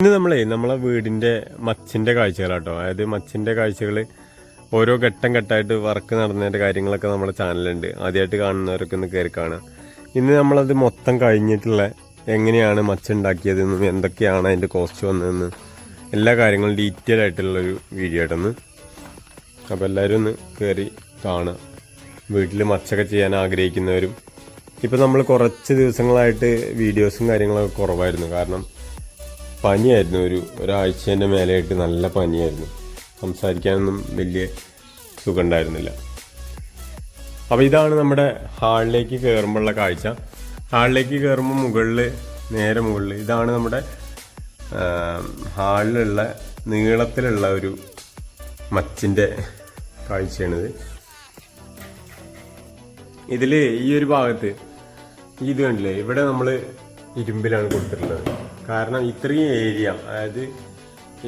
ഇന്ന് നമ്മളെ നമ്മളെ വീടിന്റെ മച്ചിന്റെ കാഴ്ചകളാട്ടോ. അതായത് മച്ചിന്റെ കാഴ്ചകൾ ഓരോ ഘട്ടം ഘട്ടമായിട്ട് വർക്ക് നടന്നതിന്റെ കാര്യങ്ങളൊക്കെ നമ്മുടെ ചാനലുണ്ട് ആദ്യമായിട്ട് കാണുന്നവരൊക്കെ ഒന്ന് കയറി കാണാം ഇന്ന് നമ്മളത് മൊത്തം കഴിഞ്ഞിട്ടുള്ള എങ്ങനെയാണ് മച്ച ഉണ്ടാക്കിയതെന്നും എന്തൊക്കെയാണ് അതിന്റെ കോസ്റ്റ് വന്നതെന്ന് എല്ലാ കാര്യങ്ങളും ഡീറ്റെയിൽ ആയിട്ടുള്ളൊരു വീഡിയോ ആയിട്ടൊന്ന് അപ്പോൾ എല്ലാവരും ഒന്ന് കയറി കാണാം വീട്ടിൽ മച്ചൊക്കെ ചെയ്യാൻ ആഗ്രഹിക്കുന്നവരും. ഇപ്പം നമ്മൾ കുറച്ച് ദിവസങ്ങളായിട്ട് വീഡിയോസും കാര്യങ്ങളൊക്കെ കുറവായിരുന്നു. കാരണം പനിയായിരുന്നു. ഒരു ഒരാഴ്ചേന്റെ മേലെയായിട്ട് നല്ല പനിയായിരുന്നു. സംസാരിക്കാനൊന്നും വലിയ സുഖം ഉണ്ടായിരുന്നില്ല അപ്പോൾ ഇതാണ് നമ്മുടെ ഹാളിലേക്ക് കയറുമ്പോഴുള്ള കാഴ്ച. ഹാളിലേക്ക് കയറുമ്പോൾ മുകളിൽ നേരെ മുകളിൽ ഇതാണ് നമ്മുടെ ഹാളിലുള്ള നീളത്തിലുള്ള ഒരു മച്ചിന്റെ കാഴ്ചയാണിത്. ഇതിൽ ഈ ഒരു ഭാഗത്ത് ഇത് കണ്ടില്ലേ ഇവിടെ നമ്മൾ ഇരുമ്പിലാണ് കൊടുത്തിട്ടുള്ളത്. കാരണം ഇത്രയും ഏരിയ അതായത്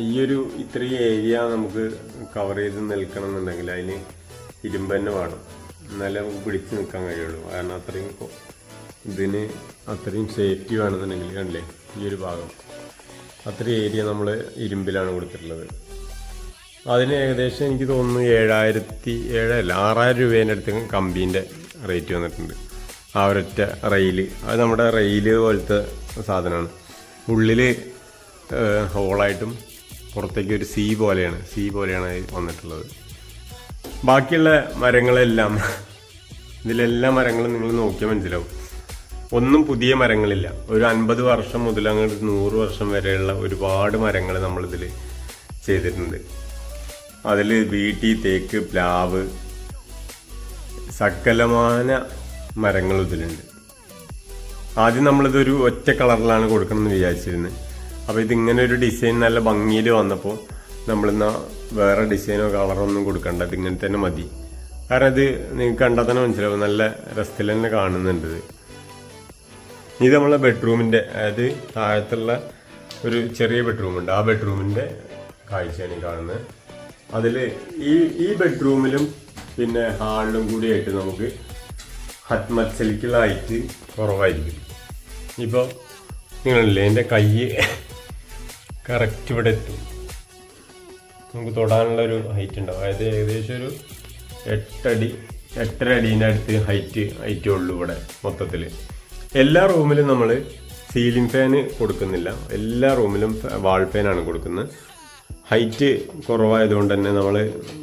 ഈ ഒരു ഇത്രയും ഏരിയ നമുക്ക് കവർ ചെയ്ത് നിൽക്കണം എന്നുണ്ടെങ്കിൽ അതിന് ഇരുമ്പ് തന്നെ വേണം. എന്നാലേ നമുക്ക് പിടിച്ച് നിൽക്കാൻ കഴിയുള്ളൂ. കാരണം അത്രയും ഇതിന് അത്രയും സേഫ്റ്റി വേണമെന്നുണ്ടെങ്കിൽ കണ്ടില്ലേ ഈ ഒരു ഭാഗം. അത്രയും ഏരിയ നമ്മൾ ഇരുമ്പിലാണ് കൊടുത്തിട്ടുള്ളത്. അതിന് ഏകദേശം എനിക്ക് തോന്നുന്നു ഏഴായിരത്തി ഏഴല്ല ആറായിരം രൂപേന്റെ അടുത്ത് കമ്പീന്റെ റേറ്റ് വന്നിട്ടുണ്ട്. ആ ഒരൊറ്റ റെയിൽ അത് നമ്മുടെ റെയിൽ പോലത്തെ സാധനമാണ്. ഉള്ളിൽ ഹോളായിട്ടും പുറത്തേക്ക് ഒരു സീ പോലെയാണ് സീ പോലെയാണ് വന്നിട്ടുള്ളത്. ബാക്കിയുള്ള മരങ്ങളെല്ലാം ഇതിലെല്ലാ മരങ്ങളും നിങ്ങൾ നോക്കിയാൽ മനസ്സിലാവും. ഒന്നും പുതിയ മരങ്ങളില്ല. ഒരു അൻപത് വർഷം മുതൽ അങ്ങോട്ട് നൂറ് വർഷം വരെയുള്ള ഒരുപാട് മരങ്ങൾ നമ്മളിതിൽ ചെയ്തിട്ടുണ്ട്. അതിൽ വീട്ടി തേക്ക് പ്ലാവ് സകലമാന മരങ്ങൾ ഇതിലുണ്ട്. ആദ്യം നമ്മളിതൊരു ഒറ്റ കളറിലാണ് കൊടുക്കണമെന്ന് വിചാരിച്ചിരുന്നത്. അപ്പോൾ ഇതിങ്ങനെ ഒരു ഡിസൈൻ നല്ല ഭംഗിയിൽ വന്നപ്പോൾ നമ്മളിന്ന് വേറെ ഡിസൈനോ കളറോ ഒന്നും കൊടുക്കണ്ട ഇതിങ്ങനെ തന്നെ മതി. കാരണം ഇത് നിങ്ങൾക്ക് കണ്ടാൽ തന്നെ മനസ്സിലാവും നല്ല രസത്തിൽ തന്നെ കാണുന്നുണ്ട് ഇത്. നമ്മളെ ബെഡ്റൂമിന്റെ അതായത് താഴത്തുള്ള ഒരു ചെറിയ ബെഡ്റൂമുണ്ട്. ആ ബെഡ്റൂമിന്റെ കാഴ്ചയാണ് ഈ കാണുന്നത്. അതിൽ ഈ ഈ ബെഡ്റൂമിലും പിന്നെ ഹാളിലും കൂടിയായിട്ട് നമുക്ക് ഹത്മത്സലിക്കുള്ള കുറവായിരിക്കും. ഇപ്പോൾ നിങ്ങളില്ലേ എന്റെ കൈ കറക്റ്റ് ഇവിടെ എത്തും. നമുക്ക് തൊടാനുള്ള ഒരു ഹൈറ്റ് ഉണ്ടാവും അതായത് ഏകദേശം ഒരു എട്ടടി എട്ടര അടീന്റെ അടുത്ത് ഹൈറ്റ് ഹൈറ്റേ ഉള്ളൂ ഇവിടെ മൊത്തത്തിൽ എല്ലാ റൂമിലും നമ്മൾ സീലിംഗ് ഫാന് കൊടുക്കുന്നില്ല. എല്ലാ റൂമിലും വാൾ ഫാനാണ് കൊടുക്കുന്നത്. ഹൈറ്റ് കുറവായതുകൊണ്ട് തന്നെ നമ്മൾ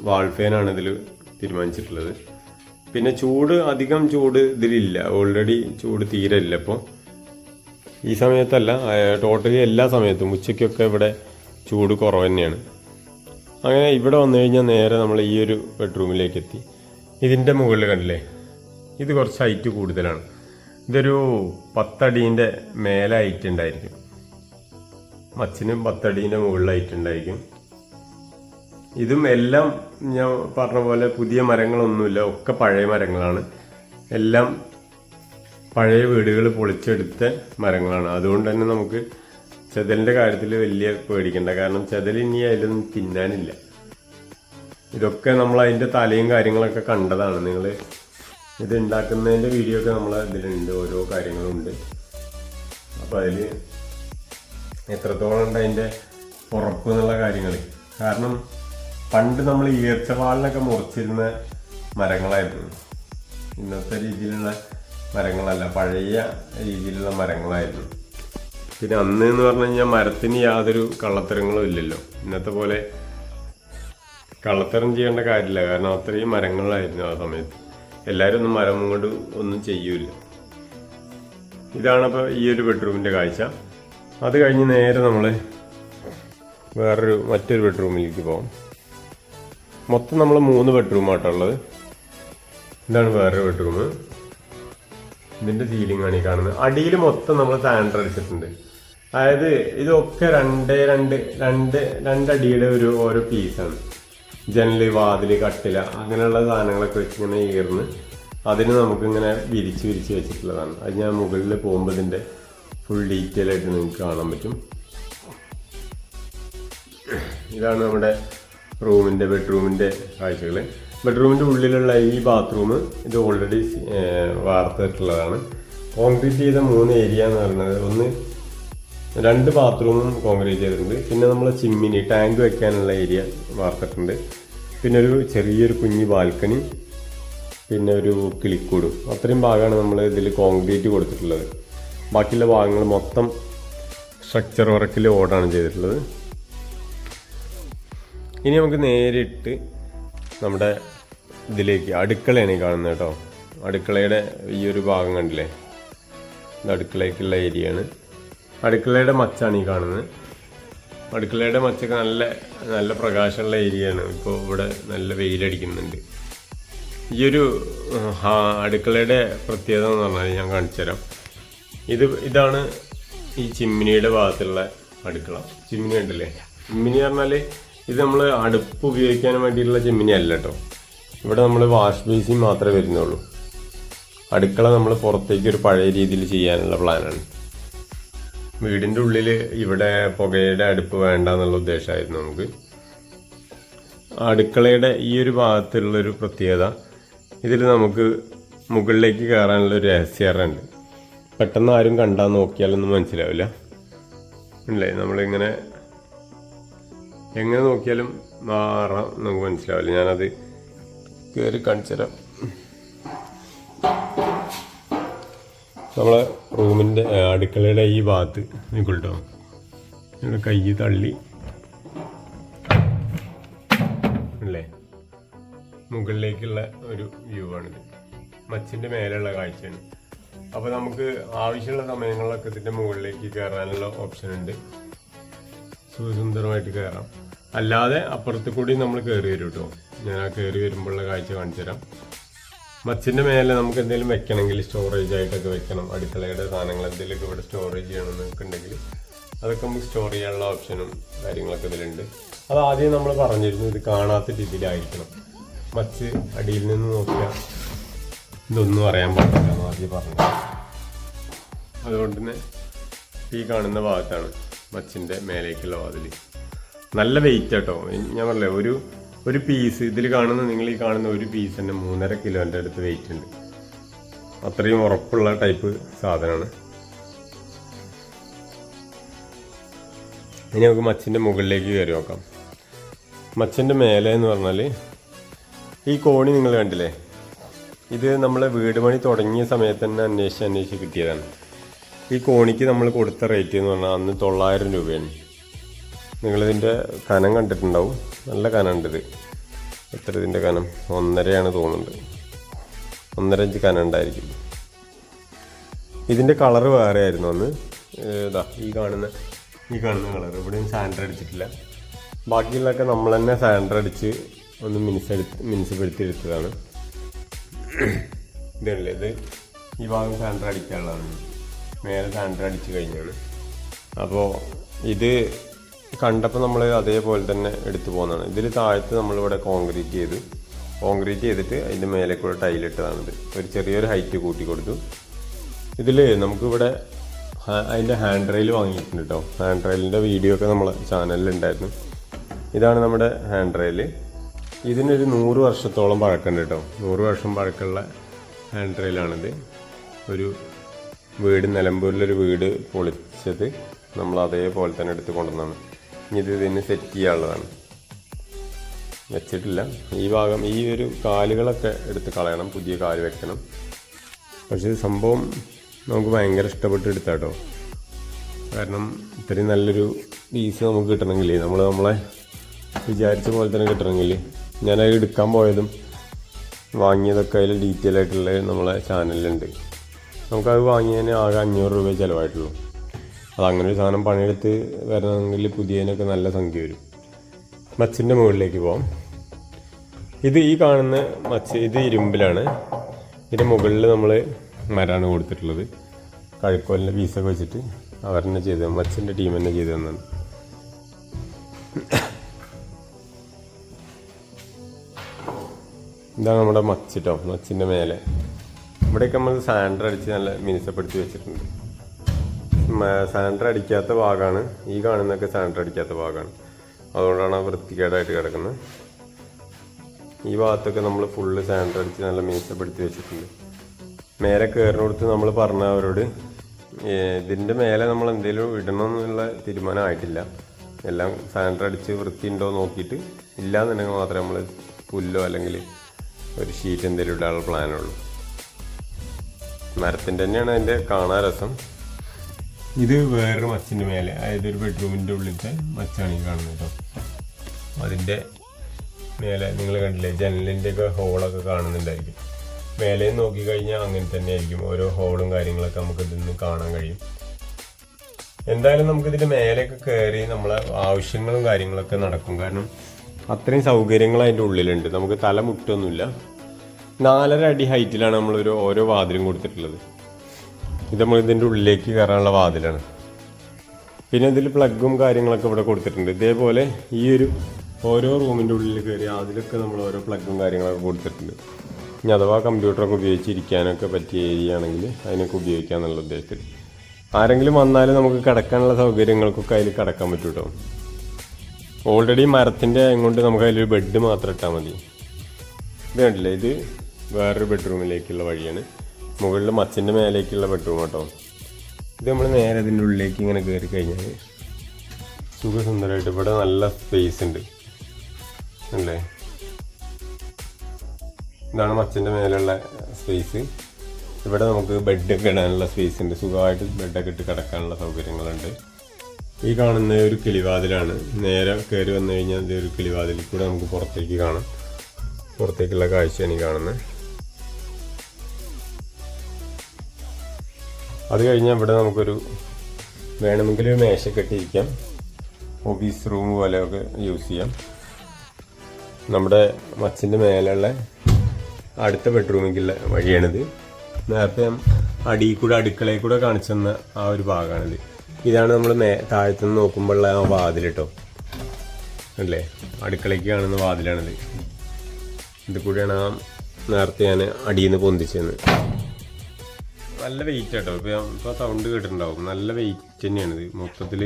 വാൾ ഫാനാണ് ഇതിൽ തീരുമാനിച്ചിട്ടുള്ളത്. പിന്നെ ചൂട് അധികം ചൂട് ഇതിലില്ല. ഓൾറെഡി ചൂട് തീരെ ഇല്ല ഇപ്പോൾ ഈ സമയത്തല്ല ടോട്ടലി എല്ലാ സമയത്തും. ഉച്ചയ്ക്കൊക്കെ ഇവിടെ ചൂട് കുറവ് തന്നെയാണ് അങ്ങനെ ഇവിടെ വന്നു കഴിഞ്ഞാൽ നേരെ നമ്മൾ ഈ ഒരു ബെഡ്റൂമിലേക്ക് എത്തി ഇതിന്റെ മുകളിൽ കണ്ടില്ലേ? ഇത് കുറച്ച് ഹൈറ്റ് കൂടുതലാണ്. ഇതൊരു പത്തടീന്റെ മേലെ ഹൈറ്റ് ഉണ്ടായിരിക്കും. മച്ചിനും പത്തടീന്റെ മുകളിൽ ഹൈറ്റ് ഉണ്ടായിരിക്കും. ഇതും എല്ലാം ഞാൻ പറഞ്ഞ പോലെ പുതിയ മരങ്ങളൊന്നുമില്ല ഒക്കെ പഴയ മരങ്ങളാണ്. എല്ലാം പഴയ വീടുകൾ പൊളിച്ചെടുത്ത മരങ്ങളാണ്. അതുകൊണ്ട് തന്നെ നമുക്ക് ചെതലിന്റെ കാര്യത്തിൽ വലിയ പേടിക്കണ്ട. കാരണം ചെതൽ ഇനി അതിലൊന്നും തിന്നാനില്ല. ഇതൊക്കെ നമ്മൾ അതിന്റെ തലയും കാര്യങ്ങളൊക്കെ കണ്ടതാണ്. നിങ്ങൾ ഇത് ഉണ്ടാക്കുന്നതിന്റെ വീഡിയോ ഒക്കെ നമ്മൾ ഇതിലുണ്ട്. ഓരോ കാര്യങ്ങളും ഉണ്ട് അപ്പോൾ അതിൽ എത്രത്തോളം ഉണ്ട് അതിന്റെ ഉറപ്പ് എന്നുള്ള കാര്യങ്ങൾ. കാരണം പണ്ട് നമ്മൾ ഈർച്ചവാളിനൊക്കെ മുറിച്ചിരുന്ന മരങ്ങളായിരുന്നു. ഇന്നത്തെ രീതിയിലുള്ള മരങ്ങളല്ല പഴയ രീതിയിലുള്ള മരങ്ങളായിരുന്നു. പിന്നെ അന്ന് എന്ന് പറഞ്ഞു കഴിഞ്ഞാൽ മരത്തിന് യാതൊരു കള്ളത്തരങ്ങളും ഇല്ലല്ലോ. ഇന്നത്തെ പോലെ കള്ളത്തരം ചെയ്യേണ്ട കാര്യമില്ല കാരണം അത്രയും മരങ്ങളായിരുന്നു ആ സമയത്ത്. എല്ലാവരും ഒന്നും മരം കൊണ്ട് ഒന്നും ചെയ്യൂല ഇതാണപ്പോൾ ഈ ഒരു ബെഡ്റൂമിന്റെ കാഴ്ച. അത് കഴിഞ്ഞ് നേരെ നമ്മൾ വേറൊരു മറ്റൊരു ബെഡ്റൂമിലേക്ക് പോകാം മൊത്തം നമ്മൾ മൂന്ന് ബെഡ്റൂമാട്ടോ ഉള്ളത്. ഇതാണ് വേറൊരു ബെഡ്റൂം. ഇതിന്റെ സീലിംഗാണ് ഈ കാണുന്നത്. അടിയിൽ മൊത്തം നമ്മൾ സാൻഡർ അടിച്ചിട്ടുണ്ട്. അതായത് ഇതൊക്കെ രണ്ട് രണ്ട് രണ്ട് രണ്ടടിയുടെ ഒരു ഓരോ പീസാണ് ജനൽ വാതിൽ കട്ടില അങ്ങനെയുള്ള സാധനങ്ങളൊക്കെ വെച്ച് ഇങ്ങനെ ഈർന്ന് അതിന് നമുക്കിങ്ങനെ വിരിച്ച് വിരിച്ച് വെച്ചിട്ടുള്ളതാണ്. അത് ഞാൻ മുകളിൽ പോകുമ്പോൾ ഇതിന്റെ ഫുൾ ഡീറ്റെയിൽ ആയിട്ട് നിങ്ങൾക്ക് കാണാൻ പറ്റും. ഇതാണ് നമ്മുടെ റൂമിന്റെ ബെഡ്റൂമിന്റെ കാഴ്ചകൾ ബെഡ്റൂമിന്റെ ഉള്ളിലുള്ള ഈ ബാത്റൂം ഇത് ഓൾറെഡി വാർത്തിട്ടുള്ളതാണ്. കോൺക്രീറ്റ് ചെയ്ത മൂന്ന് ഏരിയ എന്ന് പറയുന്നത് ഒന്ന് രണ്ട് ബാത്റൂമും കോൺക്രീറ്റ് ചെയ്തിട്ടുണ്ട്. പിന്നെ നമ്മൾ ചിമ്മിനി ടാങ്ക് വെക്കാനുള്ള ഏരിയ വാർത്തിട്ടുണ്ട്. പിന്നെ ഒരു ചെറിയൊരു കുഞ്ഞ് ബാൽക്കണി പിന്നെ ഒരു കിളിക്കൂടും. അത്രയും ഭാഗമാണ് നമ്മൾ ഇതിൽ കോൺക്രീറ്റ് കൊടുത്തിട്ടുള്ളത്. ബാക്കിയുള്ള ഭാഗങ്ങൾ മൊത്തം സ്ട്രക്ചർ വർക്കിൽ ഓടാണ് ചെയ്തിട്ടുള്ളത്. ഇനി നമുക്ക് നേരിട്ട് നമ്മുടെ ഇതിലേക്ക് അടുക്കളയാണ് ഈ കാണുന്നത് കേട്ടോ. അടുക്കളയുടെ ഈ ഒരു ഭാഗം കണ്ടില്ലേ? ഇത് അടുക്കളയ്ക്കുള്ള ഏരിയ ആണ് അടുക്കളയുടെ മച്ചാണ് ഈ കാണുന്നത്. അടുക്കളയുടെ മച്ചൊക്കെ നല്ല നല്ല പ്രകാശമുള്ള ഏരിയ ആണ് ഇപ്പോൾ ഇവിടെ നല്ല വെയിലടിക്കുന്നുണ്ട്. ഈ ഒരു അടുക്കളയുടെ പ്രത്യേകത എന്ന് പറഞ്ഞാൽ ഞാൻ കാണിച്ചുതരാം ഇത് ഇതാണ് ഈ ചിമ്മിനിയുടെ ഭാഗത്തുള്ള അടുക്കള. ചിമ്മിനി ഉണ്ടല്ലേ ചിമ്മിനി പറഞ്ഞാൽ ഇത് നമ്മൾ അടുപ്പ് ഉപയോഗിക്കാൻ വേണ്ടിയിട്ടുള്ള ചെമ്മിനി അല്ല കേട്ടോ ഇവിടെ നമ്മൾ വാഷ് ബേസിൻ മാത്രമേ വരുന്നുള്ളൂ. അടുക്കള നമ്മൾ പുറത്തേക്ക് ഒരു പഴയ രീതിയിൽ ചെയ്യാനുള്ള പ്ലാനാണ് വീടിന്റെ ഉള്ളിൽ ഇവിടെ പുകയുടെ അടുപ്പ് വേണ്ട എന്നുള്ള ഉദ്ദേശമായിരുന്നു നമുക്ക്. അടുക്കളയുടെ ഈ ഒരു ഭാഗത്തുള്ളൊരു പ്രത്യേകത ഇതിൽ നമുക്ക് മുകളിലേക്ക് കയറാനുള്ള ഒരു രഹസ്യറുണ്ട് പെട്ടെന്ന് ആരും കണ്ടാൽ നോക്കിയാലൊന്നും മനസ്സിലാവില്ല. അല്ലേ? നമ്മളിങ്ങനെ എങ്ങനെ നോക്കിയാലും മാറാം നമുക്ക് മനസ്സിലാവില്ല. ഞാനത് കയറി കാണിച്ചു തരാം. നമ്മളെ റൂമിന്റെ അടുക്കളയുടെ ഈ ഭാഗത്ത് നിൽക്കട്ടോ. ഇവിടെ കൈ തള്ളി. അല്ലേ? മുകളിലേക്കുള്ള ഒരു വ്യൂ ആണിത്. മച്ചിന്റെ മേലെയുള്ള കാഴ്ചയാണ്. അപ്പോൾ നമുക്ക് ആവശ്യമുള്ള സമയങ്ങളിലൊക്കെ ഇതിന്റെ മുകളിലേക്ക് കയറാനുള്ള ഓപ്ഷൻ ഉണ്ട്. സുന്ദരമായിട്ട് കയറാം അല്ലാതെ അപ്പുറത്ത് കൂടി നമ്മൾ കയറി വരും കേട്ടോ ഞാൻ ആ കയറി വരുമ്പോഴുള്ള കാഴ്ച കാണിച്ചു തരാം. മച്ചിന്റെ മേലെ നമുക്ക് എന്തെങ്കിലും വെക്കണമെങ്കിൽ സ്റ്റോറേജ് ആയിട്ടൊക്കെ വെക്കണം. അടുക്കളയുടെ സാധനങ്ങൾ എന്തെങ്കിലുമൊക്കെ ഇവിടെ സ്റ്റോറേജ് ചെയ്യണമെന്നൊക്കെ ഉണ്ടെങ്കിൽ അതൊക്കെ നമുക്ക് സ്റ്റോർ ചെയ്യാനുള്ള ഓപ്ഷനും കാര്യങ്ങളൊക്കെ ഇതിലുണ്ട്. അത് ആദ്യം നമ്മൾ പറഞ്ഞിരുന്നു ഇത് കാണാത്ത രീതിയിലായിരിക്കണം. മച്ച് അടിയിൽ നിന്ന് നോക്കിയാൽ ഇതൊന്നും അറിയാൻ പാടില്ല ആദ്യം പറഞ്ഞു. അതുകൊണ്ട് തന്നെ ഈ കാണുന്ന ഭാഗത്താണ്. മച്ചിന്റെ മേലേക്കുള്ള വാതിൽ നല്ല വെയിറ്റ് കേട്ടോ ഞാൻ പറഞ്ഞില്ലേ ഒരു ഒരു പീസ് ഇതിൽ കാണുന്ന നിങ്ങൾ ഈ കാണുന്ന ഒരു പീസ് തന്നെ മൂന്നര കിലോന്റെ അടുത്ത് വെയിറ്റ് ഉണ്ട്. അത്രയും ഉറപ്പുള്ള ടൈപ്പ് സാധനമാണ്. ഇനി നമുക്ക് മച്ചിന്റെ മുകളിലേക്ക് കയറി നോക്കാം. മച്ചിന്റെ മേലെ എന്ന് പറഞ്ഞാൽ ഈ കോണി നിങ്ങൾ കണ്ടില്ലേ? ഇത് നമ്മളെ വീട് പണി തുടങ്ങിയ സമയത്ത് തന്നെ അന്വേഷിച്ച് അന്വേഷിച്ച് കിട്ടിയതാണ്. ഈ കോണിക്ക് നമ്മൾ കൊടുത്ത റേറ്റ് എന്ന് പറഞ്ഞാൽ അന്ന് തൊള്ളായിരം രൂപയാണ്. നിങ്ങളിതിന്റെ കനം കണ്ടിട്ടുണ്ടാവും. നല്ല കനമുണ്ട് ഇത്. എത്ര ഇതിന്റെ കനം? ഒന്നരയാണ് തോന്നുന്നത് ഒന്നര ഇഞ്ച് കനം ഉണ്ടായിരിക്കും. ഇതിന്റെ കളറ് വേറെ ആയിരുന്നു അന്ന്. ഇതാ ഈ കാണുന്ന ഈ കാണുന്ന കളർ ഇവിടെയും സാൻഡർ അടിച്ചിട്ടില്ല. ബാക്കിയുള്ളതൊക്കെ നമ്മൾ തന്നെ സാൻഡർ അടിച്ച് ഒന്ന് മിനുസെടുത്ത് മിനുസപ്പെടുത്തി എടുത്തതാണ്. ഇതല്ലേ ഇത്? ഈ ഭാഗം സാൻഡർ അടിക്കാനുള്ളതാണ്. മേലെ സാൻഡർ അടിച്ച് കഴിഞ്ഞാണ്. അപ്പോൾ ഇത് കണ്ടപ്പോൾ നമ്മൾ അതേപോലെ തന്നെ എടുത്തു പോകുന്നതാണ് ഇതിൽ താഴത്ത് നമ്മളിവിടെ കോൺക്രീറ്റ് ചെയ്ത് കോൺക്രീറ്റ് ചെയ്തിട്ട് അതിന്റെ മേലെ കൂടെ ടൈലിട്ടതാണിത് ഒരു ചെറിയൊരു ഹൈറ്റ് കൂട്ടി കൊടുത്തു. ഇതിൽ നമുക്കിവിടെ അതിന്റെ ഹാൻഡ് റെയിൽ വാങ്ങിയിട്ടുണ്ട് കേട്ടോ ഹാൻഡ് റെയിലിന്റെ വീഡിയോ ഒക്കെ നമ്മളെ ചാനലിലുണ്ടായിരുന്നു ഇതാണ് നമ്മുടെ ഹാൻഡ് റെയിൽ ഇതിനൊരു നൂറ് വർഷത്തോളം പഴക്കമുണ്ട് കേട്ടോ നൂറ് വർഷം പഴക്കമുള്ള ഹാൻഡ് റെയിലാണിത് ഒരു വീട് നിലമ്പൂരിലൊരു വീട് പൊളിച്ചത് നമ്മൾ അതേപോലെ തന്നെ എടുത്ത് കൊണ്ടുവന്നാണ്. ഇനി ഇത് ഇതിന് സെറ്റ് ചെയ്യാനുള്ളതാണ്. വെച്ചിട്ടില്ല. ഈ ഭാഗം ഈ ഒരു കാലുകളൊക്കെ എടുത്ത് കളയണം പുതിയ കാൽ വെക്കണം. പക്ഷേ സംഭവം നമുക്ക് ഭയങ്കര ഇഷ്ടപ്പെട്ട് എടുത്താട്ടോ. കാരണം ഇത്രയും നല്ലൊരു പീസ് നമുക്ക് കിട്ടണമെങ്കിൽ നമ്മൾ നമ്മളെ വിചാരിച്ച പോലെ തന്നെ കിട്ടണമെങ്കിൽ ഞാനത് എടുക്കാൻ പോയതും വാങ്ങിയതൊക്കെ അതിൽ ഡീറ്റെയിൽ ആയിട്ടുള്ള നമ്മളെ ചാനലിലുണ്ട് നമുക്കത് വാങ്ങിയതിന് ആകെ അഞ്ഞൂറ് രൂപ ചിലവായിട്ടുള്ളൂ. അത് അങ്ങനെ ഒരു സാധനം പണിയെടുത്ത് വരണമെങ്കിൽ പുതിയതിനൊക്കെ നല്ല സംഖ്യ വരും. മച്ചിന്റെ മുകളിലേക്ക് പോവാം. ഇത് ഈ കാണുന്ന മച്ച് ഇത് ഇരുമ്പിലാണ്. ഇതിന്റെ മുകളിൽ നമ്മൾ മരാണ് കൊടുത്തിട്ടുള്ളത്. കഴുക്കോലിന്റെ പീസൊക്കെ വെച്ചിട്ട് അവർ തന്നെ ചെയ്ത് മച്ചിന്റെ ടീം തന്നെ ചെയ്തു തന്നാണ് ഇതാണ് നമ്മുടെ മച്ചിട്ടോ മച്ചിന്റെ മേലെ. ഇവിടെയൊക്കെ നമ്മൾ സാൻഡർ അടിച്ച് നല്ല മിനുസപ്പെടുത്തി വെച്ചിട്ടുണ്ട്. സാൻഡർ അടിക്കാത്ത ഭാഗമാണ് ഈ കാണുന്നൊക്കെ സാൻഡർ അടിക്കാത്ത ഭാഗമാണ് അതുകൊണ്ടാണ് വൃത്തികേടായിട്ട് കിടക്കുന്നത്. ഈ ഭാഗത്തൊക്കെ നമ്മൾ ഫുള്ള് സാൻഡർ അടിച്ച് നല്ല മിനുസപ്പെടുത്തി വെച്ചിട്ടുണ്ട്. മേലെ കയറിനടുത്ത് നമ്മൾ പറഞ്ഞ അവരോട് ഇതിന്റെ മേലെ നമ്മൾ എന്തെങ്കിലും ഇടണം എന്നുള്ള തീരുമാനം ആയിട്ടില്ല. എല്ലാം സാൻഡർ അടിച്ച് വൃത്തിയുണ്ടോ നോക്കിയിട്ട് ഇല്ലാന്നുണ്ടെങ്കിൽ മാത്രമേ നമ്മൾ പുല്ലോ അല്ലെങ്കിൽ ഒരു ഷീറ്റ് എന്തെങ്കിലും ഇടാനുള്ള പ്ലാനുള്ളൂ മരത്തിന്റെ തന്നെയാണ് അതിന്റെ കാണാൻ രസം. ഇത് വേറൊരു മച്ചിന്റെ മേലെ അതായത് ഒരു ബെഡ്റൂമിന്റെ ഉള്ളിലത്തെ മച്ചാണ് ഈ കാണുന്നത് കേട്ടോ. അതിന്റെ മേലെ നിങ്ങൾ കണ്ടില്ലേ ജനലിന്റെ ഒക്കെ ഹോളൊക്കെ കാണുന്നുണ്ടായിരിക്കും. മേലെ നോക്കി കഴിഞ്ഞാൽ അങ്ങനെ തന്നെ ആയിരിക്കും ഓരോ ഹോളും കാര്യങ്ങളൊക്കെ നമുക്ക് ഇതിൽ നിന്ന് കാണാൻ കഴിയും. എന്തായാലും നമുക്ക് ഇതിന്റെ മേലെയൊക്കെ കയറി നമ്മളെ ആവശ്യങ്ങളും കാര്യങ്ങളൊക്കെ നടക്കും. കാരണം അത്രയും സൗകര്യങ്ങൾ അതിന്റെ ഉള്ളിലുണ്ട്. നമുക്ക് തല മുട്ടൊന്നുമില്ല. നാലര അടി ഹൈറ്റിലാണ് നമ്മളൊരു ഓരോ വാതിലും കൊടുത്തിട്ടുള്ളത്. ഇത് നമ്മൾ ഇതിന്റെ ഉള്ളിലേക്ക് കയറാനുള്ള വാതിലാണ്. പിന്നെ ഇതിൽ പ്ലഗും കാര്യങ്ങളൊക്കെ ഇവിടെ കൊടുത്തിട്ടുണ്ട്. ഇതേപോലെ ഈ ഒരു ഓരോ റൂമിന്റെ ഉള്ളിൽ കയറി അതിലൊക്കെ നമ്മൾ ഓരോ പ്ലഗും കാര്യങ്ങളൊക്കെ കൊടുത്തിട്ടുണ്ട്. ഇനി അഥവാ കമ്പ്യൂട്ടറൊക്കെ ഉപയോഗിച്ചിരിക്കാനൊക്കെ പറ്റിയ ഏരിയ ആണെങ്കിൽ അതിനൊക്കെ ഉപയോഗിക്കാന്നുള്ള ഉദ്ദേശത്തിൽ. ആരെങ്കിലും വന്നാലും നമുക്ക് കിടക്കാനുള്ള സൗകര്യങ്ങൾക്കൊക്കെ അതിൽ കിടക്കാൻ പറ്റും കേട്ടോ ഓൾറെഡി മരത്തിന്റെ കൊണ്ട് നമുക്ക് അതിലൊരു ബെഡ് മാത്രം ഇട്ടാൽ മതി. ഇത് കണ്ടില്ലേ? ഇത് വേറൊരു ബെഡ്റൂമിലേക്കുള്ള വഴിയാണ്. മുകളിൽ മച്ചിന്റെ മേലേക്കുള്ള ബെഡ്റൂം കേട്ടോ ഇത് നമ്മൾ നേരെ ഇതിന്റെ ഉള്ളിലേക്ക് ഇങ്ങനെ കയറി കഴിഞ്ഞാൽ സുഖസുന്ദരമായിട്ട് ഇവിടെ നല്ല സ്പേസ് ഉണ്ട്. അല്ലേ? ഇതാണ് മച്ചിന്റെ മേലുള്ള സ്പേസ് ഇവിടെ നമുക്ക് ബെഡൊക്കെ ഇടാനുള്ള സ്പേസ് ഉണ്ട്. സുഖമായിട്ട് ബെഡൊക്കെ ഇട്ട് കിടക്കാനുള്ള സൗകര്യങ്ങളുണ്ട്. ഈ കാണുന്ന ഒരു കിളിവാതിലാണ്. നേരെ കയറി വന്നു കഴിഞ്ഞാൽ ഇതൊരു കിളിവാതിൽ കൂടെ നമുക്ക് പുറത്തേക്ക് കാണാം. പുറത്തേക്കുള്ള കാഴ്ചയാണ് ഈ കാണുന്നത്. അത് കഴിഞ്ഞാൽ ഇവിടെ നമുക്കൊരു വേണമെങ്കിൽ ഒരു മേശ കെട്ടിയിരിക്കാം. ഓഫീസ് റൂം പോലെയൊക്കെ യൂസ് ചെയ്യാം. നമ്മുടെ മച്ചിന്റെ മേലെയുള്ള അടുത്ത ബെഡ്റൂമിലേക്കുള്ള വഴിയാണിത്. നേരത്തെ അടിയിൽ കൂടെ അടുക്കളയിൽ കൂടെ കാണിച്ചു തന്ന ആ ഒരു ഭാഗമാണിത്. ഇതാണ് നമ്മൾ മേ താഴത്തുനിന്ന് നോക്കുമ്പോഴുള്ള ആ വാതിൽ കേട്ടോ അല്ലേ? അടുക്കളയ്ക്ക് കാണുന്ന വാതിലാണിത്. ഇത് കൂടെയാണ് ആ നേരത്തെ ഞാൻ അടിയിൽ നിന്ന് പൊന്തിച്ചത്. നല്ല വെയിറ്റ് കേട്ടോ ഇപ്പോൾ ഇപ്പോൾ സൗണ്ട് കേട്ടിട്ടുണ്ടാവും. നല്ല വെയിറ്റ് തന്നെയാണിത് മൊത്തത്തിൽ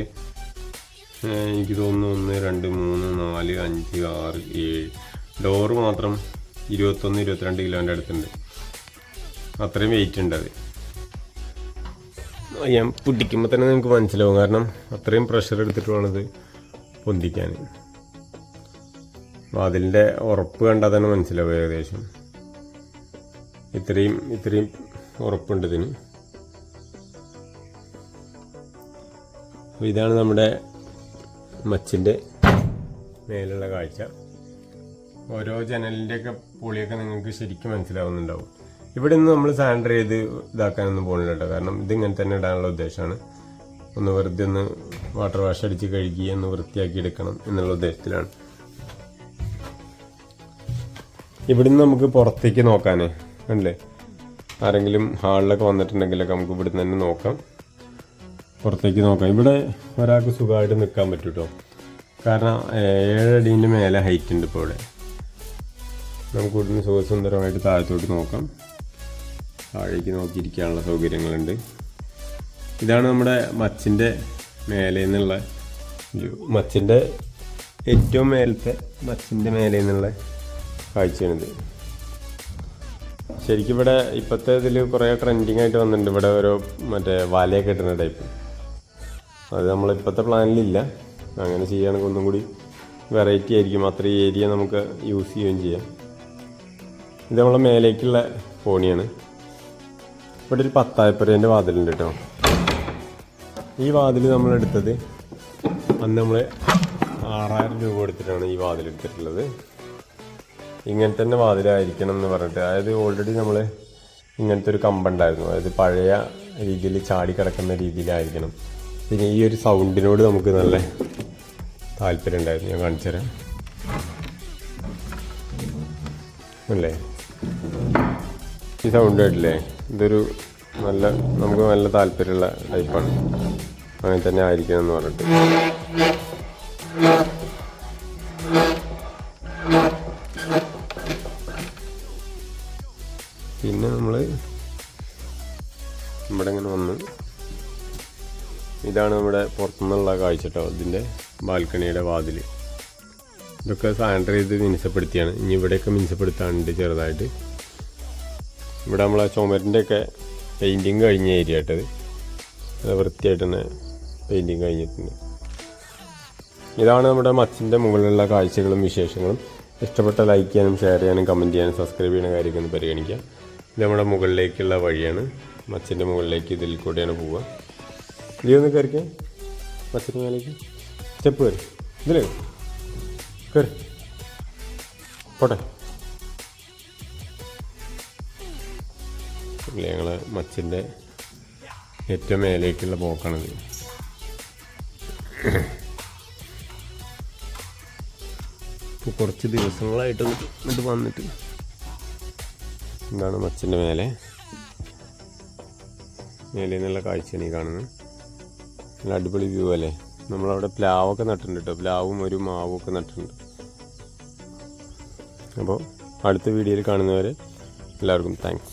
എനിക്ക് തോന്നുന്നു ഒന്ന് രണ്ട് മൂന്ന് നാല് അഞ്ച് ആറ് ഏഴ്. ഡോറ് മാത്രം ഇരുപത്തൊന്ന് ഇരുപത്തിരണ്ട് കിലോന്റെ അടുത്തുണ്ട്. അത്രയും വെയിറ്റ് ഉണ്ട് അത്. ഞാൻ പൊട്ടിക്കുമ്പോൾ തന്നെ നിങ്ങൾക്ക് മനസ്സിലാവും. കാരണം അത്രയും പ്രഷർ എടുത്തിട്ട് വേണത് പൊന്തിക്കാൻ വാതിലിന്റെ ഉറപ്പ് കണ്ടാൽ തന്നെ മനസ്സിലാവും ഏകദേശം. ഇത്രയും ഇത്രയും ഉറപ്പുണ്ട് ഇതിന്. അപ്പോൾ ഇതാണ് നമ്മുടെ മച്ചിന്റെ മേലുള്ള കാഴ്ച. ഓരോ ജനലിന്റെയൊക്കെ പൊളിയൊക്കെ നിങ്ങൾക്ക് ശരിക്കും മനസ്സിലാവുന്നുണ്ടാവും. ഇവിടെ നിന്ന് നമ്മൾ സാൻഡർ ചെയ്ത് ഇതാക്കാനൊന്നും പോകുന്നില്ല കേട്ടോ കാരണം ഇതിങ്ങനെ തന്നെ ഇടാനുള്ള ഉദ്ദേശമാണ്. ഒന്ന് വെറുതെ ഒന്ന് വാട്ടർ വാഷ് അടിച്ച് കഴുകി ഒന്ന് വൃത്തിയാക്കി എടുക്കണം എന്നുള്ള ഉദ്ദേശത്തിലാണ്. ഇവിടുന്ന് നമുക്ക് പുറത്തേക്ക് നോക്കാനേ. അല്ലേ ആരെങ്കിലും ഹാളിലൊക്കെ വന്നിട്ടുണ്ടെങ്കിലൊക്കെ നമുക്ക് ഇവിടുന്ന് തന്നെ നോക്കാം. പുറത്തേക്ക് നോക്കാം. ഇവിടെ ഒരാൾക്ക് സുഖമായിട്ട് നിൽക്കാൻ പറ്റും കേട്ടോ കാരണം ഏഴടീന്റെ മേലെ ഹൈറ്റ് ഉണ്ട് ഇപ്പോൾ ഇവിടെ. നമുക്ക് ഇവിടുന്ന് സുഖസുന്ദരമായിട്ട് താഴത്തോട്ട് നോക്കാം. താഴേക്ക് നോക്കിയിരിക്കാനുള്ള സൗകര്യങ്ങളുണ്ട്. ഇതാണ് നമ്മുടെ മച്ചിന്റെ മേലെ നിന്നുള്ള മച്ചിന്റെ ഏറ്റവും മേലത്തെ മച്ചിന്റെ മേലെ നിന്നുള്ള കാഴ്ചയാണിത്. ശരിക്കും ഇവിടെ ഇപ്പോഴത്തെ ഇതിൽ കുറേ ട്രെൻഡിങ് ആയിട്ട് വന്നിട്ടുണ്ട്. ഇവിടെ ഓരോ മറ്റേ വലയൊക്കെ ഇട്ടുന്ന ടൈപ്പ് അത് നമ്മൾ ഇപ്പോഴത്തെ പ്ലാനിലില്ല അങ്ങനെ ചെയ്യുകയാണെങ്കിൽ ഒന്നും കൂടി വെറൈറ്റി ആയിരിക്കും. അത്രയും ഏരിയ നമുക്ക് യൂസ് ചെയ്യുകയും ചെയ്യാം. ഇത് നമ്മളെ മേലേക്കുള്ള ഫോണിയാണ് ഇവിടെ ഒരു പത്തായപ്പുരേന്റെ വാതിലുണ്ട് കേട്ടോ. ഈ വാതിൽ നമ്മൾ എടുത്തത് അന്ന് നമ്മൾ ആറായിരം രൂപ കൊടുത്തിട്ടാണ് ഈ വാതിൽ എടുത്തിട്ടുള്ളത്. ഇങ്ങനെ തന്നെ വാതിലായിരിക്കണം എന്ന് പറഞ്ഞിട്ട്. അതായത് ഓൾറെഡി നമ്മൾ ഇങ്ങനത്തെ ഒരു കമ്പുണ്ടായിരുന്നു. അതായത് പഴയ രീതിയിൽ ചാടി കിടക്കുന്ന രീതിയിലായിരിക്കണം. പിന്നെ ഈ ഒരു സൗണ്ടിനോട് നമുക്ക് നല്ല താല്പര്യം ഉണ്ടായിരുന്നു. ഞാൻ കാണിച്ചു തരാം. അല്ലേ? ഈ സൗണ്ട് കേട്ടില്ലേ? ഇതൊരു നല്ല നമുക്ക് നല്ല താല്പര്യമുള്ള ടൈപ്പാണ് അങ്ങനെ തന്നെ ആയിരിക്കണം എന്ന് പറഞ്ഞിട്ട്. പുറത്തുനിന്നുള്ള കാഴ്ച കേട്ടോ ഇതിന്റെ ബാൽക്കണിയുടെ വാതിൽ ഇതൊക്കെ സാനിറ്റർ ചെയ്ത് മിനുസപ്പെടുത്തിയാണ്. ഇനി ഇവിടെയൊക്കെ മിനുസപ്പെടുത്താനുണ്ട് ചെറുതായിട്ട്. ഇവിടെ നമ്മളെ ചുമരിന്റെ ഒക്കെ പെയിന്റിങ് കഴിഞ്ഞ ഏരിയ അത്. വൃത്തിയായിട്ട് തന്നെ പെയിന്റിങ് കഴിഞ്ഞിട്ടുണ്ട്. ഇതാണ് നമ്മുടെ മച്ചിന്റെ മുകളിലുള്ള കാഴ്ചകളും വിശേഷങ്ങളും. ഇഷ്ടപ്പെട്ട ലൈക്ക് ചെയ്യാനും ഷെയർ ചെയ്യാനും കമന്റ് ചെയ്യാനും സബ്സ്ക്രൈബ് ചെയ്യുന്ന കാര്യമൊക്കെ ഒന്ന് പരിഗണിക്കുക. ഇത് നമ്മുടെ മുകളിലേക്കുള്ള വഴിയാണ്. മച്ചിന്റെ മുകളിലേക്ക് ഇതിൽ കൂടെയാണ് പോവുക. ഇതൊന്ന് ഒന്ന് കയറിക്കേ മച്ചിന്റെ മേലേക്ക് സ്റ്റെപ്പ് കയറി ഇതിൽ കയറി പോട്ടെ. ഞങ്ങൾ മച്ചിന്റെ ഏറ്റവും മേലേക്കുള്ള പോക്കാണിത്. ഇപ്പോൾ കുറച്ച് ദിവസങ്ങളായിട്ട് ഇത് വന്നിട്ട്. എന്താണ് മച്ചിന്റെ മേലെ. മേലെ നിന്നുള്ള കാഴ്ചയാണ് ഈ കാണുന്നത്. നല്ല അടിപൊളി വ്യൂ അല്ലേ? നമ്മളവിടെ പ്ലാവൊക്കെ നട്ടിട്ടുണ്ട് കേട്ടോ പ്ലാവും ഒരു മാവും ഒക്കെ നട്ടിട്ടുണ്ട്. അപ്പോൾ അടുത്ത വീഡിയോയിൽ കാണുന്നവരെ എല്ലാവർക്കും താങ്ക്സ്